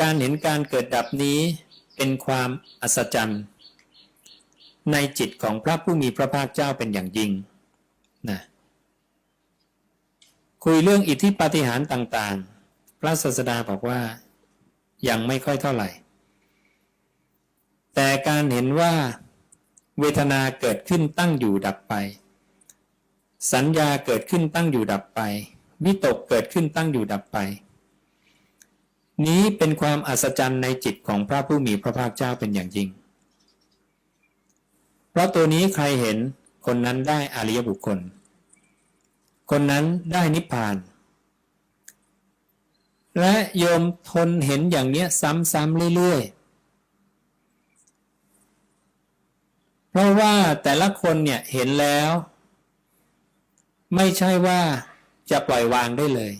การเห็นการเกิดดับนี้เป็นความอัศจรรย์ ในจิตของพระผู้มีพระภาคเจ้าเป็นอย่างยิ่งนะคุยเรื่องอิทธิปาฏิหาริย์ต่างๆ พระศาสดาบอกว่ายังไม่ค่อยเท่าไหร่ แต่การเห็นว่าเวทนาเกิดขึ้นตั้งอยู่ดับไป สัญญาเกิดขึ้นตั้งอยู่ดับไป วิตกเกิดขึ้นตั้งอยู่ดับไป นี้เป็นความอัศจรรย์ในจิตของพระผู้มีพระภาคเจ้าเป็นอย่างยิ่ง เพราะตัวนี้ใครเห็นคนนั้นได้อริยบุคคล คนนั้นได้นิพพาน และโยมทนเห็นอย่างเนี้ยซ้ำๆเรื่อยๆเพราะว่าแต่ละคนเนี่ยเห็นแล้ว ไม่ใช่ว่าจะปล่อยวางได้เลย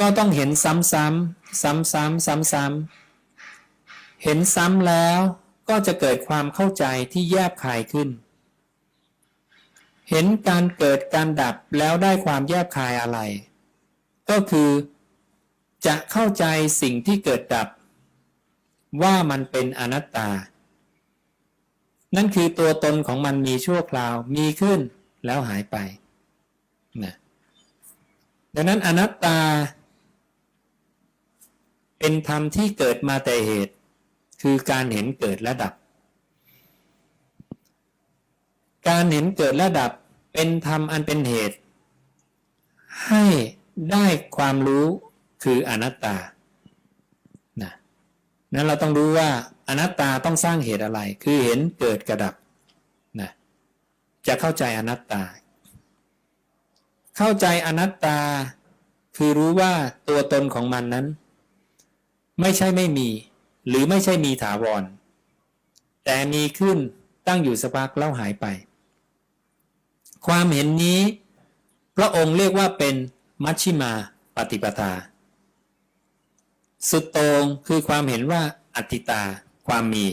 ก็ต้องเห็นซ้ำๆซ้ำๆซ้ำๆเห็นซ้ำแล้วก็จะเกิดความเข้าใจที่แยบคายขึ้น เห็นการเกิดการดับแล้วได้ความแยบคายอะไร ก็คือจะเข้าใจสิ่งที่เกิดดับ ว่ามันเป็นอนัตตา นั่นคือตัวตนของมันมีชั่วคราวมีขึ้นแล้วหายไปนะดังนั้นอนัตตา เป็นธรรมที่เกิดมาแต่เหตุ คือการเห็นเกิดและดับ การเห็นเกิดและดับเป็นธรรมอันเป็นเหตุ ให้ได้ความรู้คืออนัตตานะนั้นเราต้องรู้ว่าอนัตตาต้องสร้างเหตุอะไร คือเห็นเกิดกระดับนะจะเข้าใจอนัตตา เข้าใจอนัตตาคือรู้ว่าตัวตนของมันนั้น ไม่ใช่ไม่มี หรือไม่ใช่มีถาวร แต่มีขึ้นตั้งอยู่สักพักแล้วหายไป ความเห็นนี้ พระองค์เรียกว่าเป็นมัชชิมาปฏิปทา สุดโตรงคือความเห็นว่าอัตติตา ความมี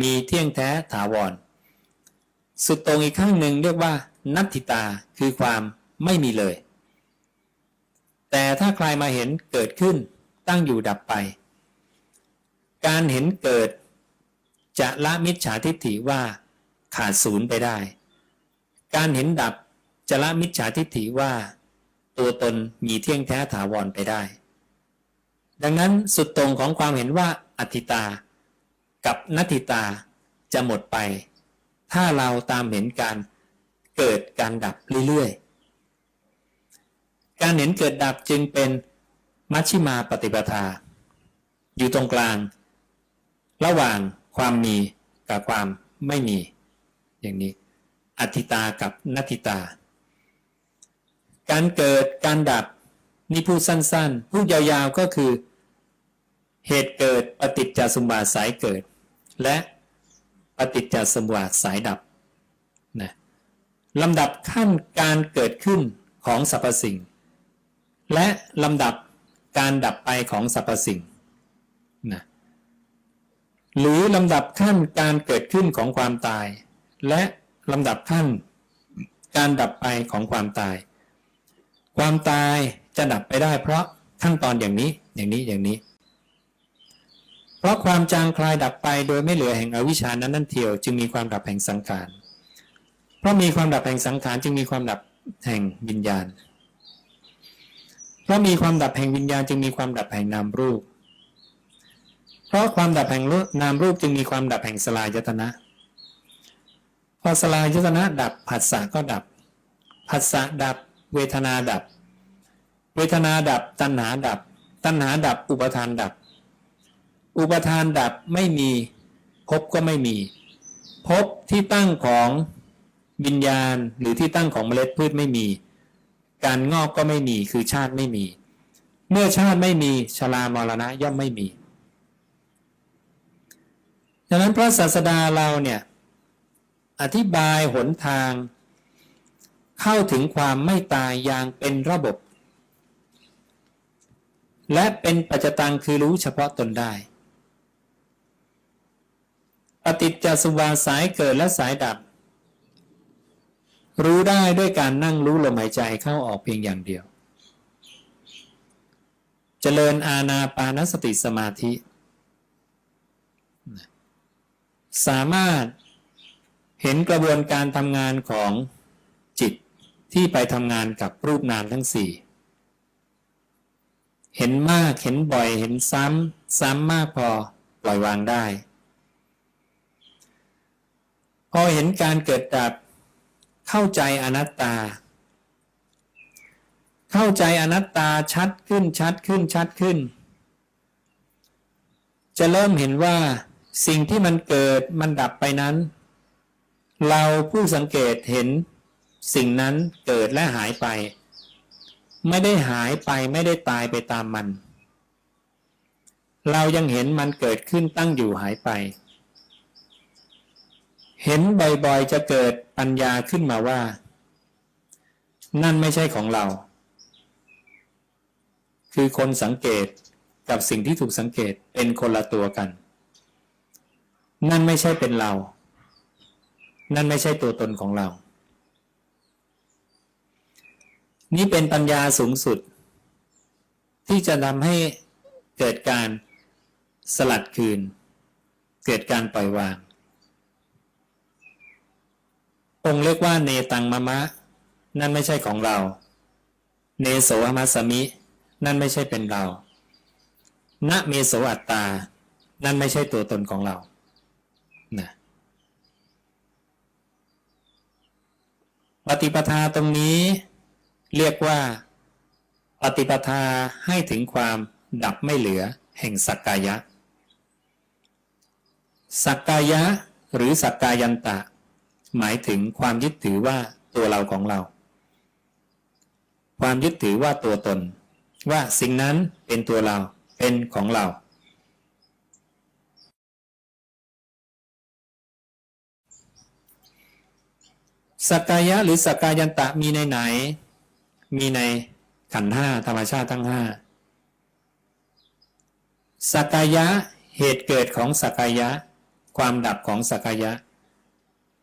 มีเที่ยงแท้ถาวร สุดตรงอีกข้างหนึ่งเรียกว่า นัตติตาคือความไม่มีเลย แต่ถ้าใครมาเห็นเกิดขึ้น ตั้งอยู่ดับไป การเห็นเกิด จะละมิจฉาทิฏฐิว่าขาดศูนย์ไปได้ การเห็นดับจะละมิจฉาทิฏฐิว่า ตัวตนมีเที่ยงแท้ถาวรไปได้ ดังนั้นสุดตรงของความเห็นว่าอัตติตา กับนัตติตาจะหมดไป ถ้าเราตามเห็นการเกิดการดับเรื่อยๆ การเห็นเกิดดับจึงเป็น มัชชิมาปฏิปทา อยู่ตรงกลาง ระหว่างความมีกับความไม่มี อย่างนี้อัตติตากับนัตติตา การเกิดการดับนี่พูดสั้นๆ พูดยาวๆก็คือ เหตุเกิดปฏิจจสมบาทสายเกิด และปฏิจจสมบาทสายดับนะลำดับขั้นการเกิดขึ้นของสรรพสิ่ง และลำดับ การดับไปของสรรพสิ่งนะหรือลำดับขั้นการเกิดขึ้นของความตาย และลำดับขั้นการดับไปของความตาย ความตายจะดับไปได้เพราะขั้นตอนอย่างนี้อย่างนี้อย่างนี้ เพราะความจางคลายดับไปโดยไม่เหลือแห่งอวิชานั้นนั่นเทียว จึงมีความดับแห่งสังขาร เพราะมีความดับแห่งสังขารจึงมีความดับแห่งวิญญาณ เพราะมีความดับแห่งวิญญาณจึงมีความดับแห่งนามรูป เพราะความดับแห่งนามรูปจึงมีความดับแห่งสลายยตนะ พอสลายยตนะดับผัสสะก็ดับผัสสะดับ เวทนาดับ เวทนาดับ ตัณหาดับ ตัณหาดับ อุปทานดับ อุปทานดับไม่มีภพก็ไม่มีภพที่ตั้งของวิญญาณหรือที่ตั้งของเมล็ดพืชไม่มี การงอกก็ไม่มีคือชาติไม่มี เมื่อชาติไม่มีชรามรณะย่อมไม่มีดังนั้นพระศาสดาเราเนี่ยอธิบายหนทาง เข้าถึงความไม่ตายอย่างเป็นระบบ และเป็นปัจจตังคือรู้เฉพาะตนได้ปฏิจจสุบาสายเกิดและสายดับ รู้ได้ด้วยการนั่งรู้ลมหายใจเข้าออกเพียงอย่างเดียว เจริญอาณาปานสติสมาธิ สามารถเห็นกระบวนการทำงานของจิตที่ไปทำงานกับรูปนามทั้งสี่เห็นมากเห็นบ่อยเห็นซ้ำซ้ำมากพอปล่อยวางได้ พอเห็นการเกิดดับ เข้าใจอนัตตา เข้าใจอนัตตาชัดขึ้นชัดขึ้นชัดขึ้น จะเริ่มเห็นว่าสิ่งที่มันเกิดมันดับไปนั้น เราผู้สังเกตเห็นสิ่งนั้นเกิดและหายไป ไม่ได้หายไปไม่ได้ตายไปตามมัน เรายังเห็นมันเกิดขึ้นตั้งอยู่หายไป เห็นบ่อยๆจะเกิดปัญญาขึ้นมาว่า นั่นไม่ใช่ของเรา คือคนสังเกตกับสิ่งที่ถูกสังเกตเป็นคนละตัวกัน นั่นไม่ใช่เป็นเรา นั่นไม่ใช่ตัวตนของเรา นี่เป็นปัญญาสูงสุด ที่จะทำให้เกิดการสลัดคืน เกิดการปล่อยวาง องค์เรียกว่าเนตังมะมะ นั่นไม่ใช่ของเรา เนโสหมัสสมิ นั่นไม่ใช่เป็นเราณเมโสอัตตา นั่นไม่ใช่ตัวตนของเรานะปฏิปทาตรงนี้เรียกว่า ปฏิปทาให้ถึงความดับไม่เหลือแห่งสักกายะ สักกายะหรือสักกายันตะ หมายถึงความยึดถือว่าตัวเราของเรา ความยึดถือว่าตัวตน ว่าสิ่งนั้นเป็นตัวเราเป็นของเรา สักกายะหรือสักกายันตะมีในไหน มีในขันห้าธรรมชาติทั้งห้าสักกายะเหตุเกิดของสักกายะ ความดับของสักกายะ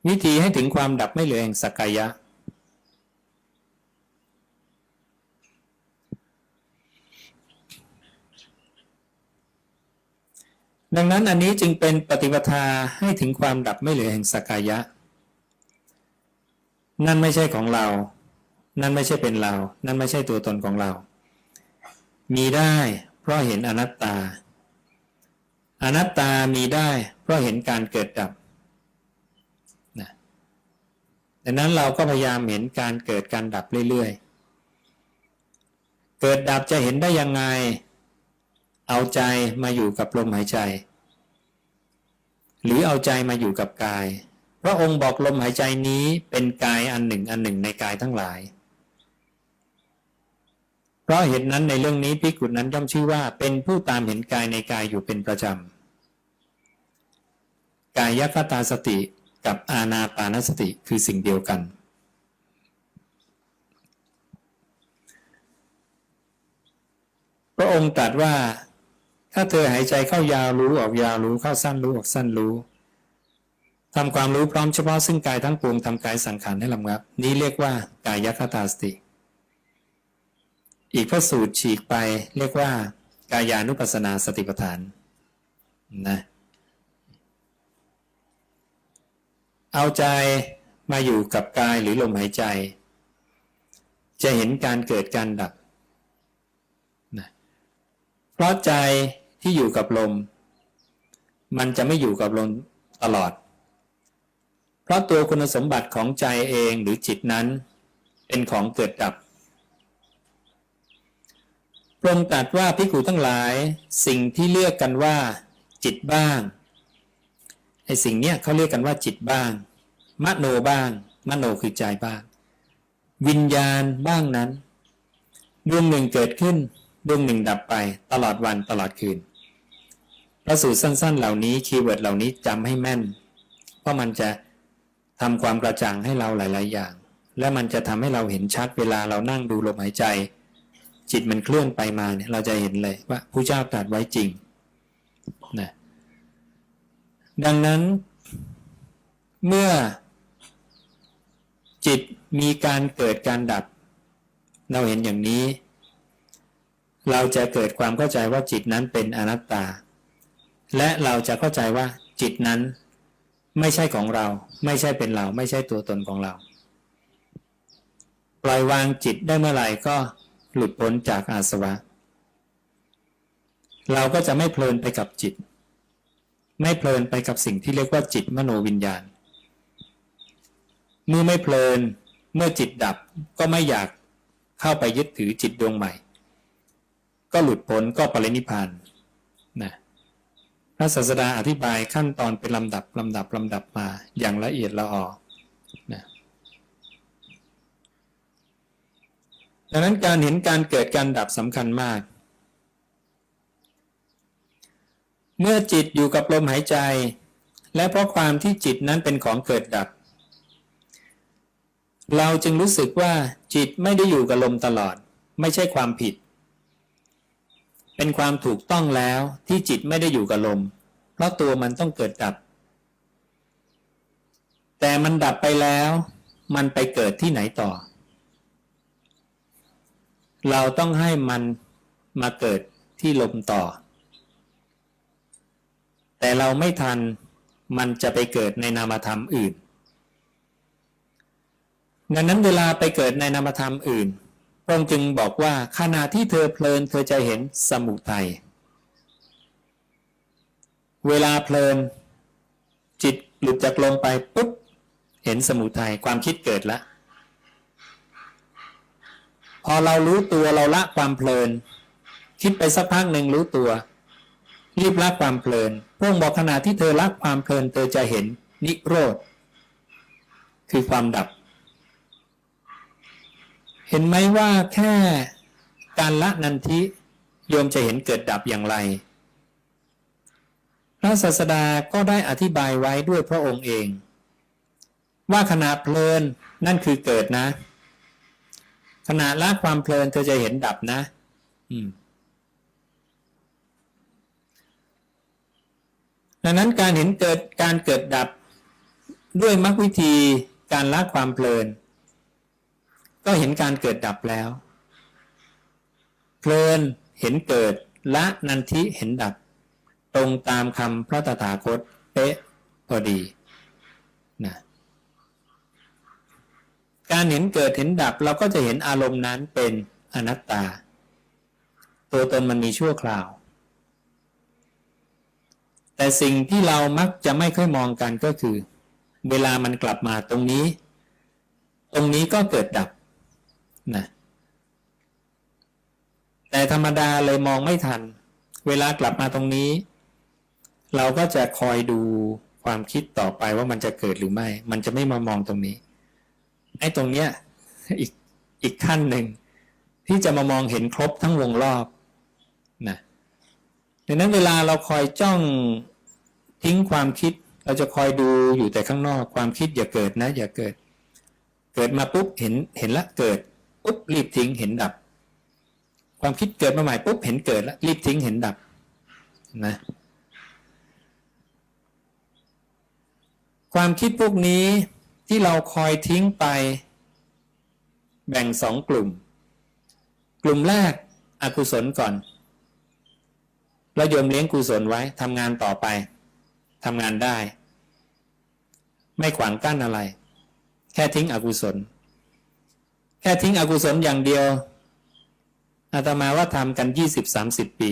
วิธีให้ถึงความดับไม่เหลือแห่งสักกายะ ดังนั้นอันนี้จึงเป็นปฏิปทาให้ถึงความดับไม่เหลือแห่งสักกายะ นั่นไม่ใช่ของเรา นั่นไม่ใช่เป็นเรา นั่นไม่ใช่ตัวตนของเรา มีได้เพราะเห็นอนัตตา อนัตตามีได้เพราะเห็นการเกิดดับนะ ดังนั้นเราก็พยายามเห็นการเกิดการดับเรื่อยๆ เกิดดับจะเห็นได้ยังไง เอาใจมาอยู่กับลมหายใจ หรือเอาใจมาอยู่กับกาย พระองค์บอกลมหายใจนี้เป็นกายอันหนึ่งอันหนึ่งในกายทั้งหลาย เพราะเหตุนั้นในเรื่องนี้พิกุนั้นย่อมชื่อว่า เป็นผู้ตามเห็นกายในกายอยู่เป็นประจำกายคตาสติ กับอาณาปานสติคือสิ่งเดียวกัน พระองค์ตรัสว่า ถ้าเธอหายใจเข้ายาวรู้ออกยาวรู้เข้าสั้นรู้ออกสั้นรู้ทำความรู้พร้อมเฉพาะซึ่งกายทั้งปวงทำกายสังขารให้ลำงับ นี้เรียกว่ากายคตาสติ อีกพระสูตรฉีกไปเรียกว่า กายานุปัสสนาสติปัฏฐานนะ เอาใจมาอยู่กับกายหรือลมหายใจ จะเห็นการเกิดการดับนะเพราะใจที่อยู่กับลม มันจะไม่อยู่กับลมตลอด เพราะตัวคุณสมบัติของใจเองหรือจิตนั้น เป็นของเกิดดับพระองค์ตรัสว่าพิกูทั้งหลายสิ่งที่เรียกกันว่า จิตบ้าง ไอ้สิ่งเนี้ยเขาเรียกกันว่าจิตบ้าง มโนบ้าง มโนคือใจบ้าง วิญญาณบ้างนั้น ดวงหนึ่งเกิดขึ้น ดวงหนึ่งดับไปตลอดวันตลอดคืนพระสูตรสั้น ๆ เหล่านี้คีย์เวิร์ดเหล่านี้จำให้แม่น เพราะมันจะทำความกระจ่างให้เราหลาย ๆ อย่าง และมันจะทำให้เราเห็นชัดเวลาเรานั่งดูลมหายใจ จิตมันเคลื่อนไปมาเนี่ยเราจะเห็นเลยว่าผู้เจ้าตรัสไว้จริงนะ ดังนั้น เมื่อ จิตมีการเกิดการดับ เราเห็นอย่างนี้ เราจะเกิดความเข้าใจว่าจิตนั้นเป็นอนัตตา และเราจะเข้าใจว่าจิตนั้นไม่ใช่ของเรา ไม่ใช่เป็นเรา ไม่ใช่ตัวตนของเรา ปล่อยวางจิตได้เมื่อไหร่ก็หลุดพ้นจากอาสวะ เราก็จะไม่เพลินไปกับจิต ไม่เพลินไปกับสิ่งที่เรียกว่าจิตมโนวิญญาณ เมื่อไม่เพลิน เมื่อจิตดับก็ไม่อยากเข้าไปยึดถือจิตดวงใหม่ ก็หลุดพ้นก็ปรินิพานนะพระศาสดาอธิบายขั้นตอนเป็นลำดับลำดับลำดับมาอย่างละเอียดละออนะดังนั้นการเห็นการเกิดการดับสำคัญมาก เมื่อจิตอยู่กับลมหายใจ และเพราะความที่จิตนั้นเป็นของเกิดดับ เราจึงรู้สึกว่าจิตไม่ได้อยู่กับลมตลอด ไม่ใช่ความผิด เป็นความถูกต้องแล้วที่จิตไม่ได้อยู่กับลม เพราะตัวมันต้องเกิดดับ แต่มันดับไปแล้ว มันไปเกิดที่ไหนต่อ เราต้องให้มันมาเกิดที่ลมต่อ แต่เราไม่ทันมันจะไปเกิดในนามธรรมอื่น ดังนั้นเวลาไปเกิดในนามธรรมอื่นพระองค์จึงบอกว่าขณะที่เธอเพลิน เธอจะเห็นสมุทัย เวลาเพลิน จิตหลุดจากลมไปปุ๊บเห็นสมุทัยความคิดเกิดละ พอเรารู้ตัวเราละความเพลิน คิดไปสักพักหนึ่งรู้ตัว รีบละความเพลิน ระองค์บอกขณะที่เธอละความเพลินเธอจะเห็นนิโรธ คือความดับ เห็นไหมว่าแค่การละนันทิโยมจะเห็นเกิดดับอย่างไร พระศาสดาก็ได้อธิบายไว้ด้วยพระองค์เอง ว่าขณะเพลินนั่นคือเกิดนะ ขณะละความเพลินเธอจะเห็นดับนะ อืม ดังนั้นการเห็นเกิดการเกิดดับด้วยมรรควิธีการละความเพลิน ก็เห็นการเกิดดับแล้ว เพลินเห็นเกิดละนันทิเห็นดับ ตรงตามคำพระตถาคตเป๊ะพอดีนะการเห็นเกิดเห็นดับเราก็จะเห็นอารมณ์นั้นเป็นอนัตตา ตัวตนมันมีชั่วคราว แต่สิ่งที่เรามักจะไม่ค่อยมองกันก็คือ เวลามันกลับมาตรงนี้ ตรงนี้ก็เกิดดับนะแต่ธรรมดาเลยมองไม่ทัน เวลากลับมาตรงนี้ เราก็จะคอยดูความคิดต่อไปว่ามันจะเกิดหรือไม่ มันจะไม่มามองตรงนี้ไอ้ตรงเนี้ยอีกอีกขั้นหนึ่งที่จะมามองเห็นครบทั้งวงรอบนะ ดังนั้นเวลาเราคอยจ้องทิ้งความคิด เราจะคอยดูอยู่แต่ข้างนอกความคิดอย่าเกิดนะ อย่าเกิด เกิดมาปุ๊บเห็นเห็นละเกิดปุ๊บรีบทิ้งเห็นดับ ความคิดเกิดมาใหม่ปุ๊บเห็นเกิดแล้วรีบทิ้งเห็นดับนะความคิดพวกนี้ที่เราคอยทิ้งไป แบ่งสองกลุ่ม กลุ่มแรกอกุศลก่อน เราโยมเลี้ยงกุศลไว้ทำงานต่อไปทำงานได้ ไม่ขวางกั้นอะไร แค่ทิ้งอกุศล แค่ทิ้งอกุศลอย่างเดียวอาตมาว่าทำกันยี่สิบสามสิบปี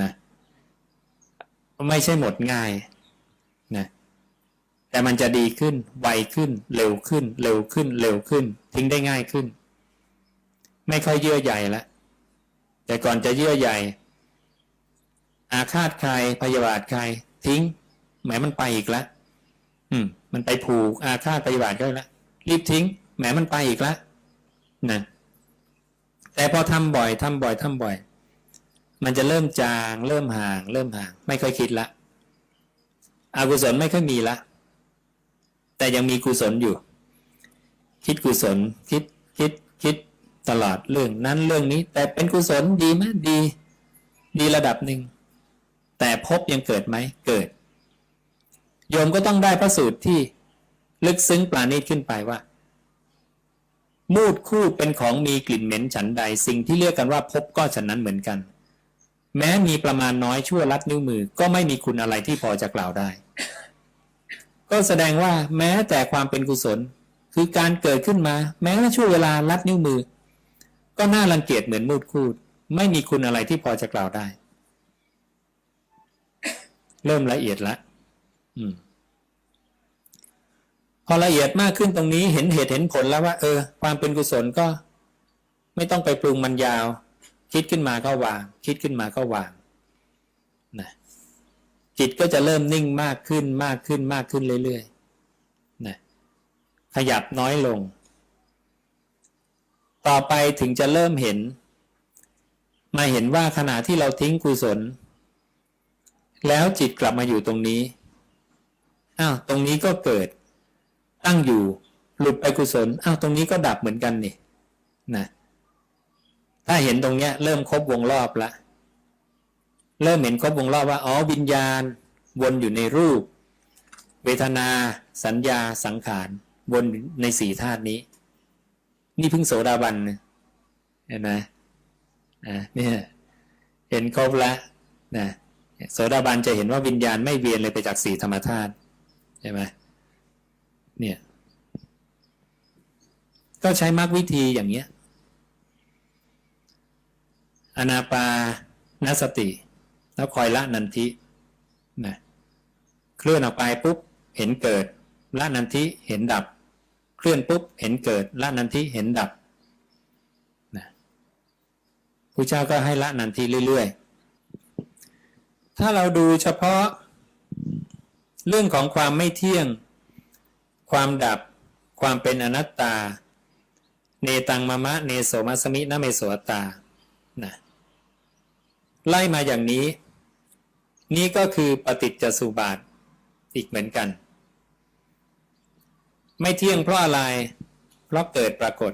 นะไม่ใช่หมดง่ายนะแต่มันจะดีขึ้น ไวขึ้น เร็วขึ้น เร็วขึ้น เร็วขึ้น ทิ้งได้ง่ายขึ้น ไม่ค่อยเยื่อใหญ่ละแต่ก่อนจะเยื่อใหญ่ อาฆาตใครพยาบาทใคร ทิ้งแหมมันไปอีกแล้วอืม มันไปผูกอาฆาตพยาบาทก็แล้วรีบทิ้งแหมมันไปอีกแล้วนะแต่พอทำบ่อยทำบ่อยทำบ่อย มันจะเริ่มจาง เริ่มห่าง เริ่มห่าง ไม่ค่อยคิดละอกุศลไม่ค่อยมีละ แต่ยังมีกุศลอยู่ คิดกุศล คิดคิดคิดตลอดเรื่องนั้นเรื่องนี้ แต่เป็นกุศลดีไหมดี ดีระดับหนึ่ง แต่พบยังเกิดไหมเกิด โยมก็ต้องได้พระสูตรที่ลึกซึ้งปราณีตขึ้นไปว่า มูดคูดเป็นของมีกลิ่นเหม็นฉันใด สิ่งที่เรียกกันว่าพบก็ฉันนั้นเหมือนกัน แม้มีประมาณน้อยชั่วลัดนิ้วมือ ก็ไม่มีคุณอะไรที่พอจะกล่าวได้ ก็แสดงว่าแม้แต่ความเป็นกุศล คือการเกิดขึ้นมา แม้ว่าช่วงเวลาลัดนิ้วมือ ก็น่ารังเกียจเหมือนมูดคูดไม่มีคุณอะไรที่พอจะกล่าวได้ เริ่มละเอียดละพอละเอียดมากขึ้นตรงนี้เห็นเหตุเห็นผลแล้วว่า เออ ความเป็นกุศลก็ ไม่ต้องไปปรุงมันยาว คิดขึ้นมาก็วาง คิดขึ้นมาก็วางนะจิตก็จะเริ่มนิ่งมากขึ้นมากขึ้นมากขึ้นเรื่อยๆนะขยับน้อยลง ต่อไปถึงจะเริ่มเห็น มาเห็นว่าขณะที่เราทิ้งกุศล แล้วจิตกลับมาอยู่ตรงนี้ อ้าว ตรงนี้ก็เกิด ตั้งอยู่ หลุดไปกุศล อ้าว ตรงนี้ก็ดับเหมือนกันนี่ นะ ถ้าเห็นตรงเนี้ย เริ่มครบวงรอบละ เริ่มเห็นครบวงรอบว่า อ๋อ วิญญาณ วนอยู่ในรูป เวทนา สัญญา สังขาร วนในสี่ธาตุนี้ นี่เพิ่งโสดาบันเห็นไหมอ่าเนี่ย เห็นครบแล้วนะ โสดาบันจะเห็นว่าวิญญาณไม่เวียนเลยไปจากสี่ธรรมธาตุใช่ไหมเนี่ยก็ใช้มรรควิธีอย่างเนี้ยอนาปานสติ แล้วคอยละนันทินะเคลื่อนออกไปปุ๊บเห็นเกิด ละนันทิเห็นดับ เคลื่อนปุ๊บเห็นเกิด ละนันทิเห็นดับนะพระเจ้าก็ให้ละนันทิเรื่อยๆ ถ้าเราดูเฉพาะเรื่องของความไม่เที่ยง ความดับ ความเป็นอนัตตา เนตังมะมะ เนโสมัสมินะเมโสตานะไล่มาอย่างนี้ นี่ก็คือปฏิจจสุบาทอีกเหมือนกัน ไม่เที่ยงเพราะอะไร เพราะเกิดปรากฏ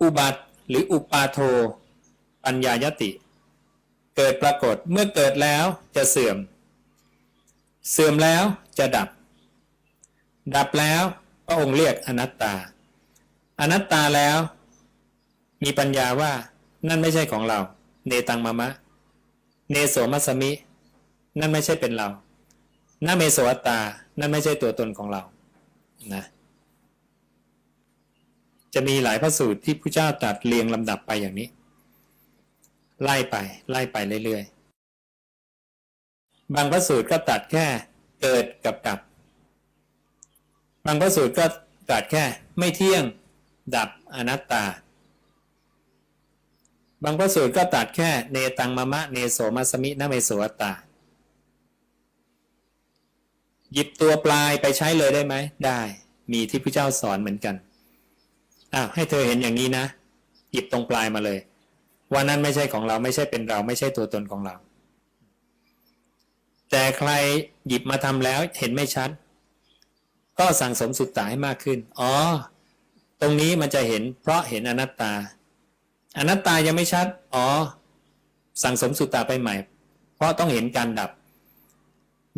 อุบัติหรืออุปาโท ปัญญายติ เกิดปรากฏเมื่อเกิดแล้วจะเสื่อม เสื่อมแล้วจะดับ ดับแล้วพระองค์เรียกอนัตตา อนัตตาแล้ว มีปัญญาว่านั่นไม่ใช่ของเรา เนตังมะมะ เนโสมัสมิ นั่นไม่ใช่เป็นเรานาเมโสอัตตา นั่นไม่ใช่ตัวตนของเรานะจะมีหลายพระสูตรที่พระเจ้าตรัสเรียงลำดับไปอย่างนี้ ไล่ไป ไล่ไปเรื่อยๆ บางพระสูตรก็ตัดแค่เกิดกับดับ บางพระสูตรก็ตัดแค่ไม่เที่ยงดับอนัตตา บางพระสูตรก็ตัดแค่เนตังมะมะเนโสมัสมินะเมโสตตาหยิบตัวปลายไปใช้เลยได้ไหม ได้มีที่พระเจ้าสอนเหมือนกันอ้าวให้เธอเห็นอย่างนี้นะ หยิบตรงปลายมาเลย ว่านั้นไม่ใช่ของเราไม่ใช่เป็นเรา ไม่ใช่ตัวตนของเรา แต่ใครหยิบมาทำแล้วเห็นไม่ชัด ก็สั่งสมสุตตาให้มากขึ้น อ๋อ ตรงนี้มันจะเห็น เพราะเห็นอนัตตา อนัตตายังไม่ชัด อ๋อ สั่งสมสุตตาไปใหม่ เพราะต้องเห็นการดับ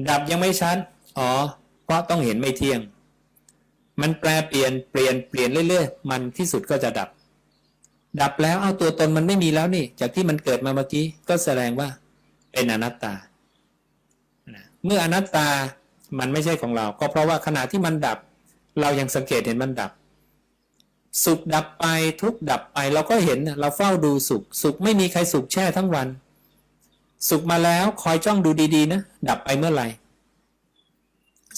ดับยังไม่ชัด อ๋อ เพราะต้องเห็นไม่เที่ยง มันแปลเปลี่ยนเปลี่ยนเปลี่ยนเรื่อยๆ มันที่สุดก็จะดับ ดับแล้วเอาตัวตนมันไม่มีแล้วนี่ จากที่มันเกิดมาเมื่อกี้ก็แสดงว่าเป็นอนัตตา เมื่ออนัตตามันไม่ใช่ของเรา ก็เพราะว่าขณะที่มันดับ เรายังสังเกตเห็นมันดับ สุขดับไปทุกข์ดับไปเราก็เห็นเราเฝ้าดูสุข สุขไม่มีใครสุขแช่ทั้งวัน สุขมาแล้วคอยจ้องดูดีๆนะดับไปเมื่อไหร่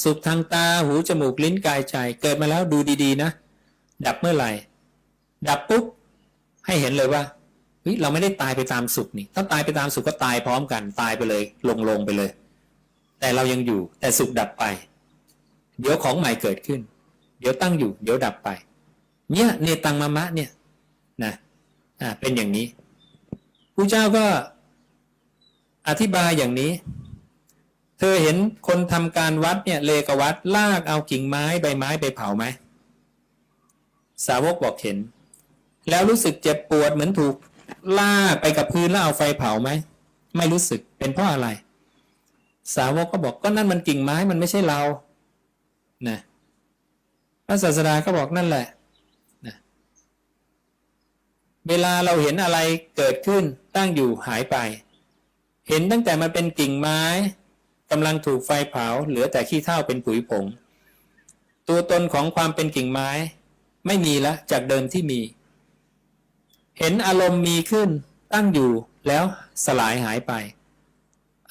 สุขทางตาหูจมูกลิ้นกายใจเกิดมาแล้วดูดีๆนะ ดับเมื่อไหร่ ดับปุ๊บ ให้เห็นเลยว่าเฮ้ยเราไม่ได้ตายไปตามสุขนี่ถ้าตายไปตามสุขก็ตายพร้อมกันตายไปเลย ลงลงไปเลย แต่เรายังอยู่ แต่สุขดับไป เดี๋ยวของใหม่เกิดขึ้น เดี๋ยวตั้งอยู่ เดี๋ยวดับไป เนี่ยเนตังมะมะเนี่ยนะอ่าเป็นอย่างนี้ผู้เจ้าก็อธิบายอย่างนี้ เธอเห็นคนทำการวัดเนี่ยเลกวัดลากเอากิ่งไม้ใบไม้ไปเผาไหมสาวกบอกเห็น แล้วรู้สึกเจ็บปวดเหมือนถูกลากไปกับพื้นแล้วเอาไฟเผาไหมไม่รู้สึกเป็นเพราะอะไร สาวกก็บอกก็นั่นมันกิ่งไม้มันไม่ใช่เรานะพระศาสดาก็บอกนั่นแหละเวลาเราเห็นอะไรเกิดขึ้นตั้งอยู่หายไป เห็นตั้งแต่มันเป็นกิ่งไม้กำลังถูกไฟเผา เหลือแต่ขี้เถ้าเป็นปุ๋ยผง ตัวตนของความเป็นกิ่งไม้ ไม่มีละจากเดิมที่มี เห็นอารมณ์มีขึ้นตั้งอยู่แล้วสลายหายไป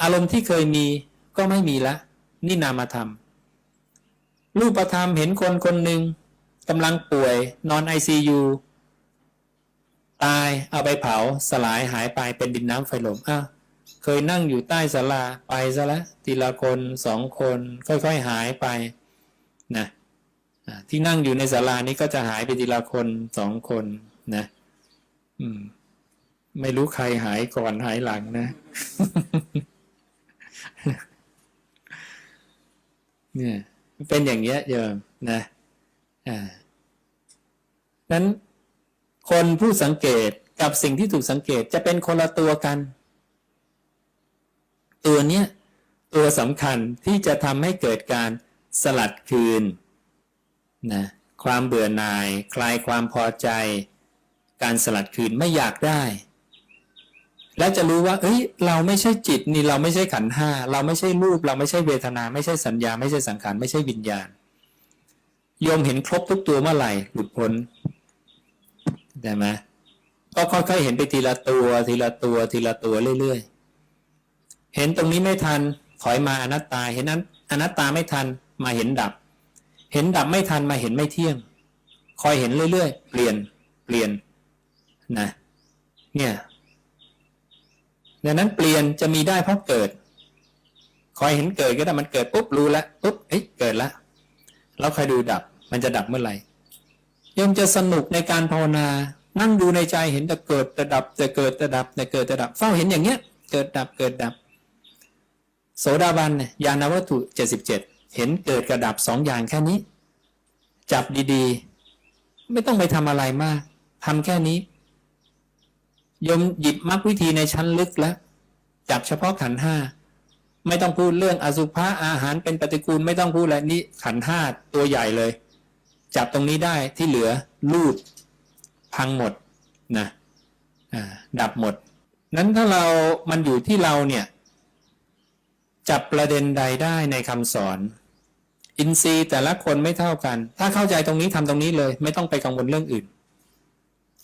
อารมณ์ที่เคยมีก็ไม่มีละ นี่นามธรรม รูปธรรมเห็นคนคนหนึ่งกำลังป่วยนอนไอซียูตายเอาไปเผาสลายหายไปเป็นดินน้ำไฟลมอ้าวเคยนั่งอยู่ใต้ศาลาไปซะแล้วทีละคนสองคนค่อยๆหายไปนะที่นั่งอยู่ในศาลานี้ก็จะหายไปทีละคนสองคนนะ อืม ไม่รู้ใครหายก่อนหายหลังนะ เนี่ย เป็นอย่างเงี้ยเยมนะอ่านั้นคนผู้สังเกตกับสิ่งที่ถูกสังเกตจะเป็นคนละตัวกัน ตัวเนี้ยตัวสำคัญที่จะทำให้เกิดการสลัดคืนนะความเบื่อหน่าย คลายความพอใจ การสลัดคืนไม่อยากได้ แล้วจะรู้ว่า เอ้ย เราไม่ใช่จิตนี่เราไม่ใช่ขันห้าเราไม่ใช่รูป เราไม่ใช่เวทนา ไม่ใช่สัญญา ไม่ใช่สังขารไม่ใช่วิญญาณโยมเห็นครบทุกตัวเมื่อไหร่หลุดพ้นได้ไหมก็ค่อยๆเห็นไปทีละตัวทีละตัวทีละตัวเรื่อยๆ เห็นตรงนี้ไม่ทันถอยมาอนัตตา เห็นนั้นอนัตตาไม่ทันมาเห็นดับ เห็นดับไม่ทันมาเห็นไม่เที่ยง คอยเห็นเรื่อยๆ เปลี่ยนเปลี่ยน นะเนี่ยดังนั้นเปลี่ยนจะมีได้เพราะเกิด คอยเห็นเกิดก็ได้มันเกิดปุ๊บรู้แล้วปุ๊บเอ้ยเกิดแล้วแล้วคอยดูดับ มันจะดับเมื่อไหร่ยมจะสนุกในการภาวนา นั่งดูในใจเห็นแต่เกิดแต่ดับแต่เกิดแต่ดับแต่เกิดแต่ดับเฝ้าเห็นอย่างเงี้ย เกิดดับเกิดดับ โสดาบันยยานวัตถุเจ็ดสิบเจ็ดเห็นเกิดกระดับสองอย่างแค่นี้ จับดีๆ ไม่ต้องไปทำอะไรมากทำแค่นี้ ยมหยิบมรรควิธีในชั้นลึกแล้วจับเฉพาะขันห้าไม่ต้องพูดเรื่องอสุภะอาหารเป็นปฏิกูลไม่ต้องพูดอะไรนี่ขันห้าตัวใหญ่เลย จับตรงนี้ได้ที่เหลือรูดพังหมดนะดับหมด นั้นถ้าเรามันอยู่ที่เราเนี่ยจับประเด็นใดได้ในคำสอน อินทรีย์แต่ละคนไม่เท่ากัน ถ้าเข้าใจตรงนี้ทำตรงนี้เลย ไม่ต้องไปกังวลเรื่องอื่น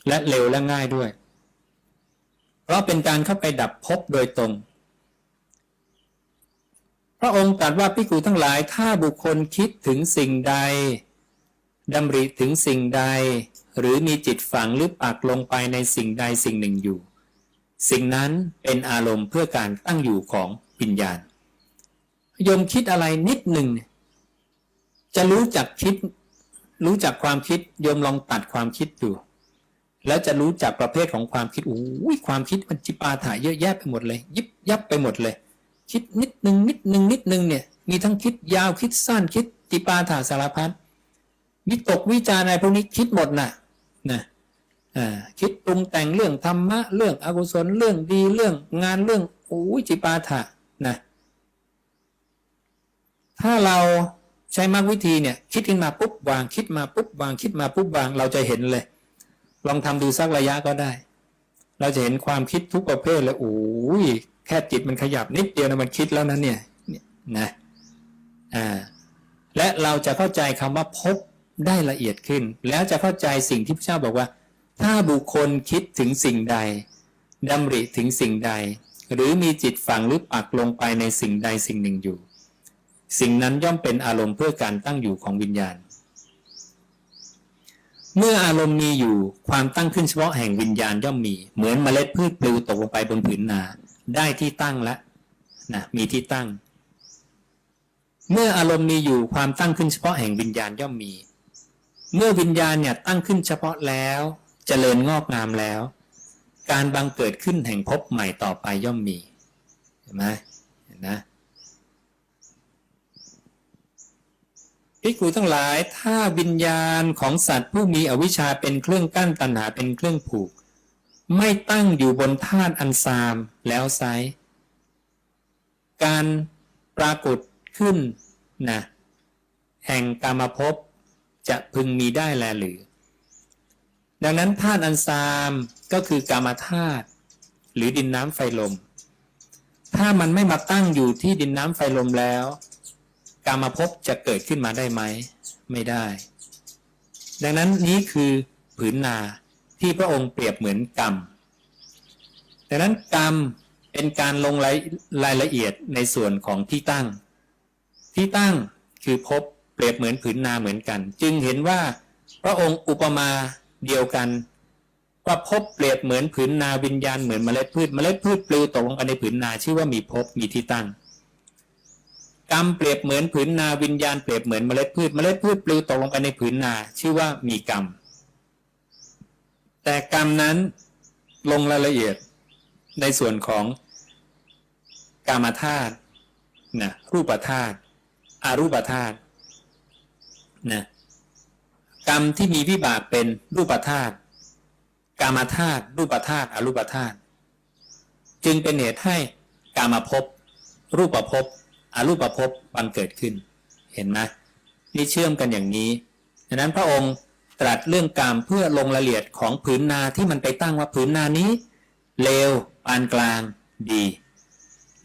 และเร็วและง่ายด้วย ราะเป็นการเข้าไปดับภพโดยตรง พระองค์ตรัสว่าพิกูทั้งหลายถ้าบุคคลคิดถึงสิ่งใดดำริถึงสิ่งใด หรือมีจิตฝังหรือปักลงไปในสิ่งใดสิ่งหนึ่งอยู่ สิ่งนั้นเป็นอารมณ์เพื่อการตั้งอยู่ของวิญญาณโยมคิดอะไรนิดหนึ่ง จะรู้จักคิด รู้จักความคิดโยมลองตัดความคิดดู แล้วจะรู้จักประเภทของความคิดโอ้ยความคิดมันจิปาถะเยอะแยะไปหมดเลย ยิบยับไปหมดเลย คิดนิดหนึ่งนิดหนึ่งนิดหนึ่งเนี่ยมีทั้งคิดยาวคิดสั้นคิดจิปาถะสารพัดวิตกวิจารณ์อะไรพวกนี้คิดหมดน่ะนะคิดปรุงแต่งเรื่องธรรมะเรื่องอกุศลเรื่องดีเรื่องงานเรื่องโอ้ยจิปาถะนะถ้าเราใช้มรรควิธีเนี่ยคิดขึ้นมาปุ๊บวางคิดมาปุ๊บวางคิดมาปุ๊บวางเราจะเห็นเลย ลองทำดูสักระยะก็ได้ เราจะเห็นความคิดทุกประเภทเลยโอ้ยแค่จิตมันขยับนิดเดียวนะมันคิดแล้วนะเนี่ยนะอ่าและเราจะเข้าใจคำว่าพบได้ละเอียดขึ้น แล้วจะเข้าใจสิ่งที่พระเจ้าบอกว่า ถ้าบุคคลคิดถึงสิ่งใดดำริถึงสิ่งใด หรือมีจิตฝังหรือปักลงไปในสิ่งใดสิ่งหนึ่งอยู่ สิ่งนั้นย่อมเป็นอารมณ์เพื่อการตั้งอยู่ของวิญญาณ เมื่ออารมณ์มีอยู่ความตั้งขึ้นเฉพาะแห่งวิญญาณย่อมมี เหมือนเมล็ดพืชปลิวตกลงไปบนผืนนา ได้ที่ตั้งแล้วนะมีที่ตั้ง เมื่ออารมณ์มีอยู่ความตั้งขึ้นเฉพาะแห่งวิญญาณย่อมมี เมื่อวิญญาณเนี่ยตั้งขึ้นเฉพาะแล้วจเจริญงอกงามแล้ว การบังเกิดขึ้นแห่งภพใหม่ต่อไปย่อมมีเห็นไหมเห็นนะ พิกษุทั้งหลาย ถ้าวิญญาณของสัตว์ผู้มีอวิชชาเป็นเครื่องกั้นตัณหาเป็นเครื่องผูก ไม่ตั้งอยู่บนธาตุอันซามแล้วไซการปรากฏขึ้นนะแห่งกามภพจะพึงมีได้แลหรือ ดังนั้นธาตุอันซามก็คือกามธาตุหรือดินน้ำไฟลม ถ้ามันไม่มาตั้งอยู่ที่ดินน้ำไฟลมแล้ว กามภพบจะเกิดขึ้นมาได้ไหม ไม่ได้ ดังนั้นนี้คือผืนนาที่พระองค์เปรียบเหมือนกรรม ดังนั้นกรรมเป็นการลงรายรายละเอียดในส่วนของที่ตั้ง ที่ตั้งคือภพเปรียบเหมือนผืนนาเหมือนกัน จึงเห็นว่าพระองค์อุปมาเดียวกันว่าภพเปรียบเหมือนผืนนาวิญญาณเหมือนเมล็ดพืชเมล็ดพืชปลิวตกลงไปในผืนนาชื่อว่ามีภพมีที่ตั้ง กรรมเปรียบเหมือนผืนนาวิญญาณเปรียบเหมือนเมล็ดพืช เมล็ดพืชปลิวตกลงไปในผืนนา ชื่อว่ามีกรรม แต่กรรมนั้นลงรายละเอียดในส่วนของกามธาตุนะรูปธาตุอารูปธาตุนะกรรมที่มีวิบากเป็นรูปธาตุกามธาตุรูปธาตุอรูปธาตุจึงเป็นเหตุให้กามภพรูปภพ อรูปภพบังเกิดขึ้น เห็นไหมนี่เชื่อมกันอย่างนี้ดังนั้นพระองค์ตรัสเรื่องกรรมเพื่อลงรายละเอียดของผืนนาที่มันไปตั้งว่าผืนนานี้เลวปานกลางดี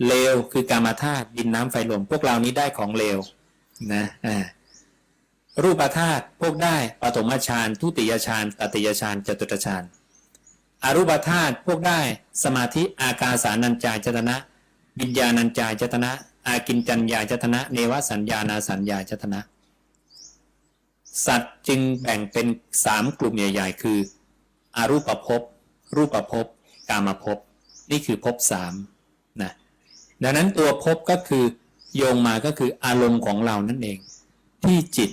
เลวคือกามาธาตุดินน้ำไฟลมพวกเรานี้ได้ของเลวนะอ่ารูปธาตุพวกได้ปฐมฌานทุติยฌานตติยฌานจตุตฌานอารูปธาตุพวกได้สมาธิอากาสานัญจายจตนะวิญญาณัญจายจตนะ อากินจัญญาจตนะ เนวสัญญานาสัญญาจตนะ สัตว์จึงแบ่งเป็นสามกลุ่มใหญ่ ๆ คืออารูปภพ รูปภพ กามภพ นี่คือภพสามนะดังนั้นตัวภพก็คือโยงมาก็คืออารมณ์ของเรานั่นเอง ที่จิต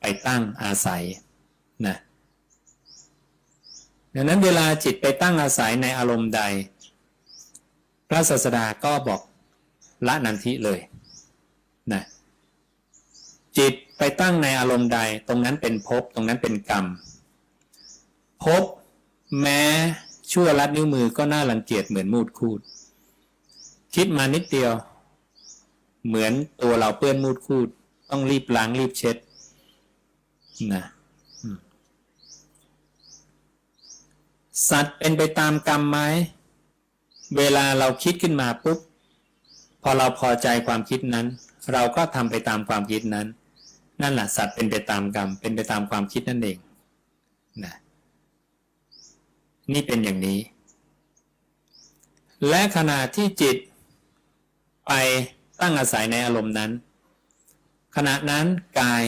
ไปตั้งอาศัยนะดังนั้นเวลาจิตไปตั้งอาศัยในอารมณ์ใด พระศาสดาก็บอก ละนันทิเลยนะจิตไปตั้งในอารมณ์ใดตรงนั้นเป็นภพตรงนั้นเป็นกรรมภพแม้ชั่วลัดนิ้วมือก็น่ารังเกียจเหมือนมูดคูด คิดมานิดเดียว เหมือนตัวเราเปื้อนมูดคูด ต้องรีบล้างรีบเช็ดนะสัตว์เป็นไปตามกรรมไหมเวลาเราคิดขึ้นมาปุ๊บ พอเราพอใจความคิดนั้น เราก็ทำไปตามความคิดนั้น นั่นแหละสัตว์เป็นไปตามกรรม เป็นไปตามความคิดนั่นเองนะนี่เป็นอย่างนี้ และขณะที่จิตไปตั้งอาศัยในอารมณ์นั้น ขณะนั้นกาย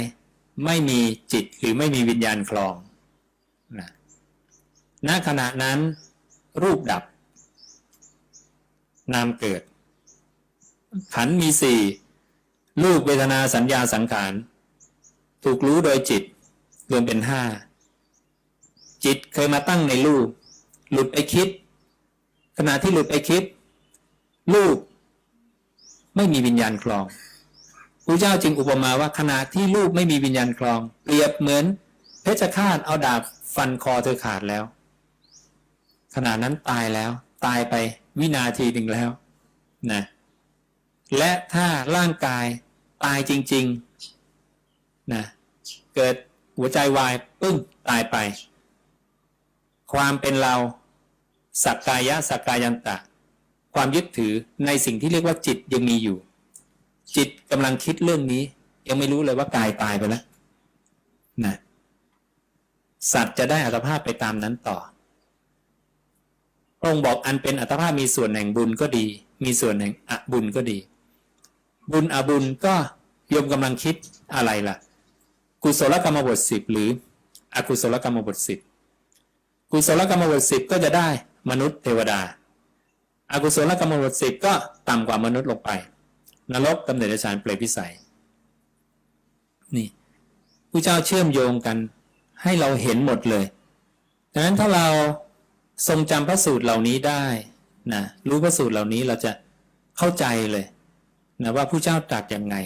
ไม่มีจิตหรือไม่มีวิญญาณคลองนะณขณะนั้นรูปดับ นามเกิด ขันมีสี่รูปเวทนาสัญญาสังขาร ถูกรู้โดยจิต รวมเป็นห้าจิตเคยมาตั้งในรูป หลุดไปคิด ขณะที่หลุดไปคิด รูป ไม่มีวิญญาณคลองพระเจ้าจึงอุปมาว่าขณะที่รูปไม่มีวิญญาณคลอง เปรียบเหมือน เพชฌฆาตเอาดาบฟันคอเธอขาดแล้ว ขณะนั้นตายแล้ว ตายไปวินาทีหนึ่งแล้ว นะ และถ้าร่างกายตายจริงๆนะเกิดหัวใจวายปึ้งตายไป ความเป็นเราสักกายะสักกายันตะ ความยึดถือในสิ่งที่เรียกว่าจิตยังมีอยู่ จิตกำลังคิดเรื่องนี้ ยังไม่รู้เลยว่ากายตายไปแล้วนะสัตว์จะได้อัตภาพไปตามนั้นต่อพระองค์บอกอันเป็นอัตภาพมีส่วนแห่งบุญก็ดี มีส่วนแห่งอบุญก็ดี บุญอบุญก็โยมกำลังคิดอะไรล่ะ กุศลกรรมบทสิบหรืออกุศลกรรมบทสิบกุศลกรรมบทสิบก็จะได้มนุษย์เทวดาอกุศลกรรมบทสิบก็ต่ำกว่ามนุษย์ลงไป นรกกำเนิดฌานเปรตพิสัย นี่ผู้เจ้าเชื่อมโยงกัน ให้เราเห็นหมดเลยดังนั้นถ้าเราทรงจำพระสูตรเหล่านี้ได้นะรู้พระสูตรเหล่านี้เราจะเข้าใจเลย นะว่าผู้เจ้าตรัสยังไง